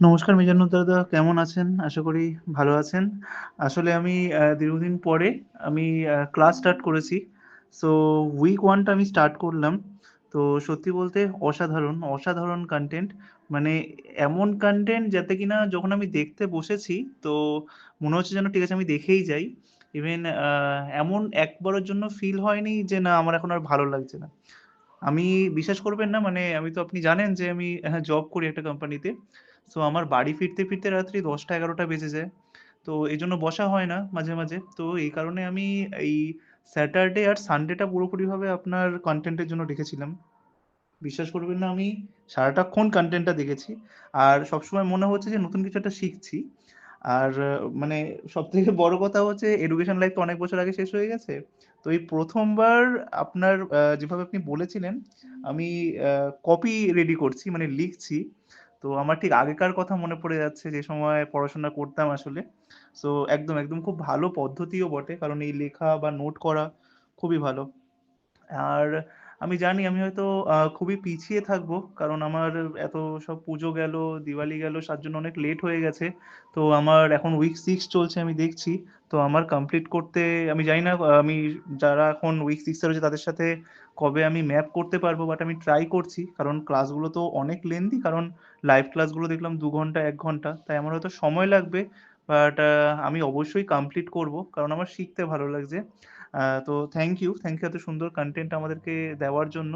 নমস্কার মিজানুর দাদা কেমন আছেন? আশা করি ভালো আছেন। আসলে আমি দীর্ঘদিন পরে আমি ক্লাস স্টার্ট করেছি। সো উইক ওয়ানটা আমি স্টার্ট করলাম। তো সত্যি বলতে অসাধারণ, অসাধারণ কনটেন্ট। মানে এমন কনটেন্ট যাতে কিনা যখন আমি দেখতে বসেছি তো মনে হচ্ছে যেন ঠিক আছে আমি দেখেই যাই। ইভেন এমন একবারের জন্য ফিল হয়নি যে না আমার এখন আর ভালো লাগছে না। আমি বিশ্বাস করবেন না মানে আমি তো আপনি জানেন যে আমি হ্যাঁ, জব করি একটা কোম্পানিতে। তো আমার বাড়ি ফিরতে, ফিরতে রাত্রি ১০টা-১১টা বেজে যায়। তো এই জন্য বসা হয় না মাঝে, মাঝে। তো এই কারণে আমি এই স্যাটারডে আর সানডেটা পুরোপুরিভাবে আপনার কন্টেন্টের জন্য রেখেছিলাম। বিশ্বাস করবেন না আমি সারাটাক্ষণ কনটেন্টটা দেখেছি। আর সবসময় মনে হচ্ছে যে নতুন কিছু একটা শিখছি। আর মানে সবথেকে বড় কথা হচ্ছে এডুকেশন লাইফ তো অনেক বছর আগে শেষ হয়ে গেছে। তো এই প্রথমবার আপনার যেভাবে আপনি বলেছিলেন, আমি কপি রেডি করছি মানে লিখছি। তো আমার ঠিক আগেকার কথা মনে পড়ে যাচ্ছে যে সময় পড়াশোনা করতাম আসলে। সো একদম, একদম খুব ভালো পদ্ধতিও বটে। কারণ এই লেখা বা নোট করা খুবই ভালো। আর আমি জানি আমি হয়তো খুবই পিছিয়ে থাকব। কারণ আমার এত সব পুজো গেল, দিওয়ালি গেল, তার জন্য অনেক লেট হয়ে গেছে। তো আমার এখন উইক 6 চলছে আমি দেখছি। তো আমার কমপ্লিট করতে আমি জানি না আমি যারা এখন উইক 6 এ রয়েছে তাদের সাথে কবে আমি ম্যাপ করতে পারব। বাট আমি ট্রাই করছি। কারণ ক্লাসগুলো তো অনেক লেনথি। কারণ লাইভ ক্লাসগুলো দেখলাম দু ঘণ্টা, এক ঘণ্টা। তাই আমার হয়তো সময় লাগবে। বাট আ আমি অবশ্যই কমপ্লিট করব। কারণ আমার শিখতে ভালো লাগছে। তো থ্যাংক ইউ। থ্যাংক ইউ এত সুন্দর কন্টেন্ট আমাদেরকে দেওয়ার জন্য।